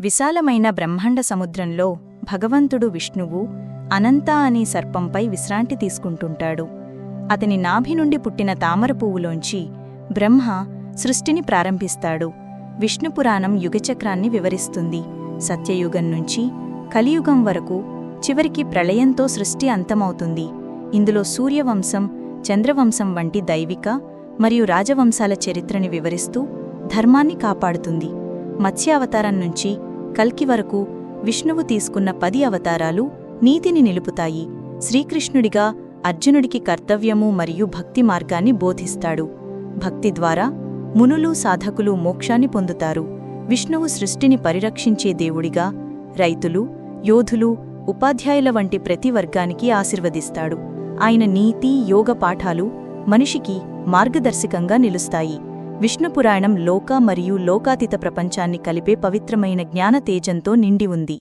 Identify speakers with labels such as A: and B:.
A: విశాలమైన బ్రహ్మాండ సముద్రంలో భగవంతుడు విష్ణువు అనంత అనే సర్పంపై విశ్రాంతి తీసుకుంటుంటాడు. అతని నాభి నుండి పుట్టిన తామర పువ్వులోంచి బ్రహ్మ సృష్టిని ప్రారంభిస్తాడు. విష్ణుపురాణం యుగచక్రాన్ని వివరిస్తుంది. సత్యయుగం నుంచి కలియుగం వరకు చివరికి ప్రళయంతో సృష్టి అంతమవుతుంది. ఇందులో సూర్యవంశం చంద్రవంశం వంటి దైవిక మరియు రాజవంశాల చరిత్రని వివరిస్తూ ధర్మాన్ని కాపాడుతుంది. మత్స్యావతారం నుంచి కల్కి వరకు విష్ణువు తీసుకున్న పది అవతారాలు నీతిని నిలుపుతాయి. శ్రీకృష్ణుడిగా అర్జునుడికి కర్తవ్యము మరియు భక్తి మార్గాన్ని బోధిస్తాడు. భక్తి ద్వారా మునులు సాధకులు మోక్షాన్ని పొందుతారు. విష్ణువు సృష్టిని పరిరక్షించే దేవుడిగా రైతులు యోధులు ఉపాధ్యాయుల వంటి ప్రతి వర్గానికి ఆశీర్వదిస్తాడు. ఆయన నీతి యోగ పాఠాలు మనిషికి మార్గదర్శకంగా నిలుస్తాయి. విష్ణుపురాణం లోక మరియు లోకాతీత ప్రపంచాన్ని కలిపే పవిత్రమైన జ్ఞాన తేజంతో నిండి ఉంది.